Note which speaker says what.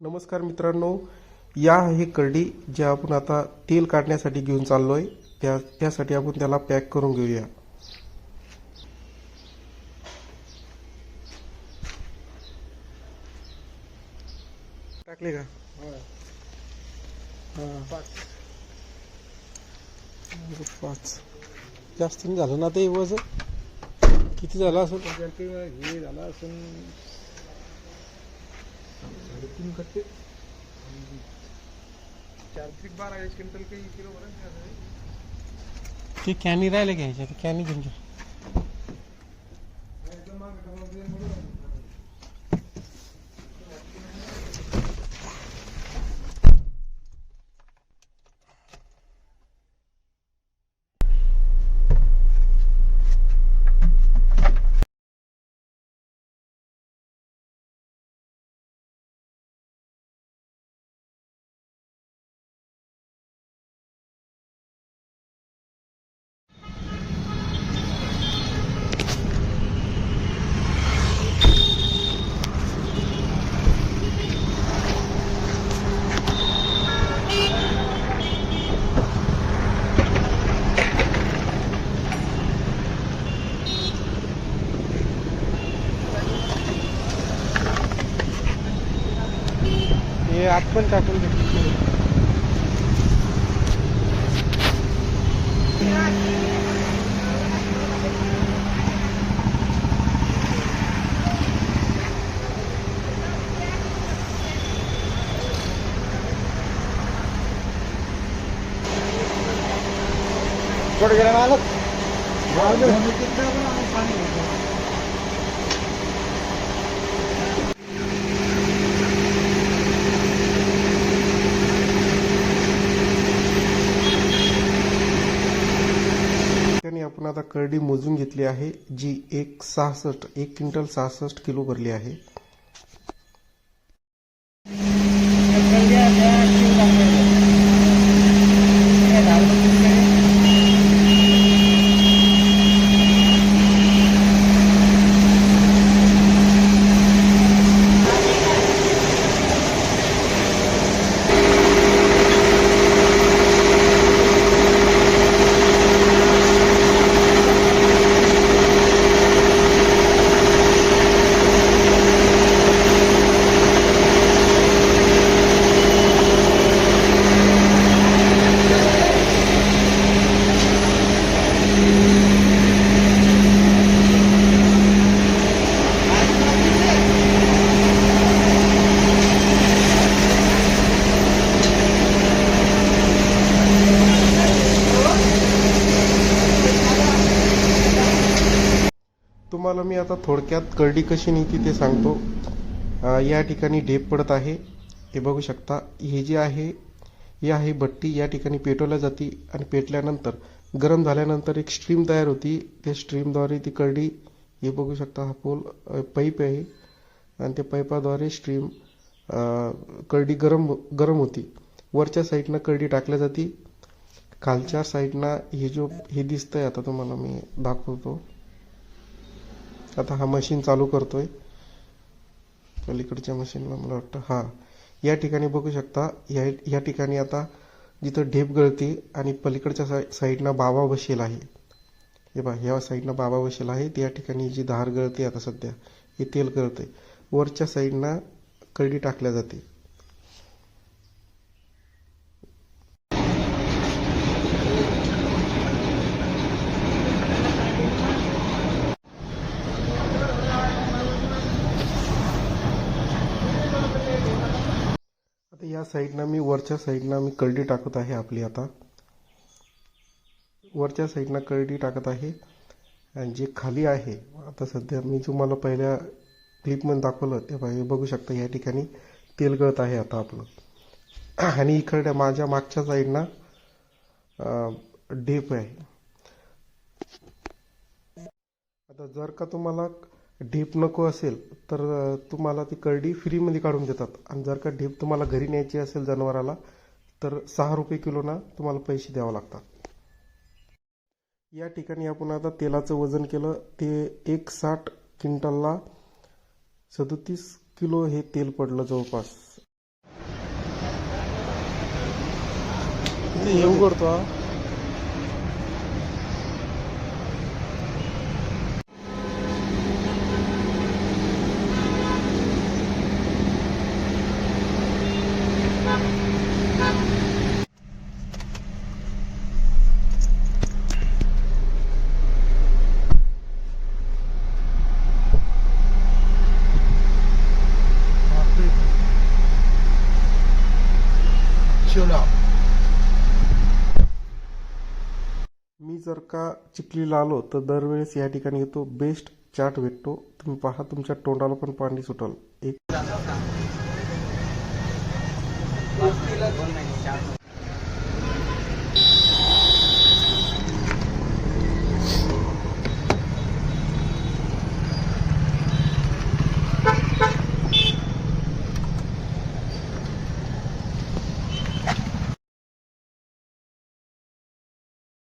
Speaker 1: नमस्कार मित्रांनो. या आहे करडी जे आपण आता तेल काढण्यासाठी घेऊन चाललोय. त्या त्यासाठी आपण त्याला पॅक करून घेऊया. टाकले का? हा. पाच. जास्त झालं ना ते वजन? किती झालं असं?
Speaker 2: हे झाला असून साडेतीन कट्टे चार बारा क्विंटल काही किलो बरं
Speaker 1: ते कॅनी राहिले घ्यायचे ते कॅनी घेऊन घ्या हे आत पण टाकून घ्या
Speaker 2: थोडं गेला मालक.
Speaker 1: मी आपण आता करडी मोजून घेतली आहे जी एक सहासष्ट एक क्विंटल सहासष्ट किलो भरली आहे. तुम्हाला मी आता थोडक्यात करडी कशी नेती ते सांगतो. या ठिकाणी ढेप पडत आहे. हे बघू शकता हे जे आहे ही आहे भट्टी या ठिकाणी पेटवल्या जाते आणि पेटल्यानंतर गरम झाल्यानंतर एक स्ट्रीम तयार होती. त्या स्ट्रीमद्वारे ती करडी हे बघू शकता हा पोल पाईप आहे. आणि त्या पाईपाद्वारे स्ट्रीम करडी गरम गरम होती. वरच्या साईडनं करडी टाकल्या जाते. खालच्या साईडनं हे जो हे दिसतंय आता तुम्हाला मी दाखवतो. आता हा मशीन चालू करतोय. पलीकडच्या मशीनला मला वाटतं हा. या ठिकाणी बघू शकता या या ठिकाणी आता जिथं ढेप गळती आणि पलीकडच्या साई साईडनं बाबा बसेल आहे. हे बा ह्या साईडनं बाबा बसेल आहे. त्या ठिकाणी जी धार गळते आता सध्या हे तेल गळते वरच्या साईडनं करडी टाकल्या जाते. या साईडनं मी वरच्या साईडनं मी कळडी टाकत आहे आपली आता. वरच्या साईडनं कळडी टाकत आहे. आणि जे खाली आहे आता सध्या मी तुम्हाला पहिल्या क्लिपमध्ये दाखवलं ते पाहिजे बघू शकता या ठिकाणी तेल गळत आहे आता आपलं. आणि इकडे माझ्या मागच्या साईडनं ढेप आहे. आता जर का तुम्हाला ढीप नको असेल तर तुम्हाला ती करडी फ्रीमध्ये काढून देतात. आणि जर का ढेप तुम्हाला घरी न्यायची असेल जनावराला तर सहा रुपये किलोना तुम्हाला पैसे द्यावे लागतात. या ठिकाणी आपण आता तेलाचं वजन केलं. ते एक साठ क्विंटलला सदतीस किलो हे तेल पडलं जवळपास.
Speaker 2: हे उघडतो हा.
Speaker 1: मी जर का चिखलीला आलो तर दरवेळेस या ठिकाणी येतो बेस्ट चाट भेटतो. तुम्ही पहा तुमच्या तोंडाला पण पाणी सुटल. एक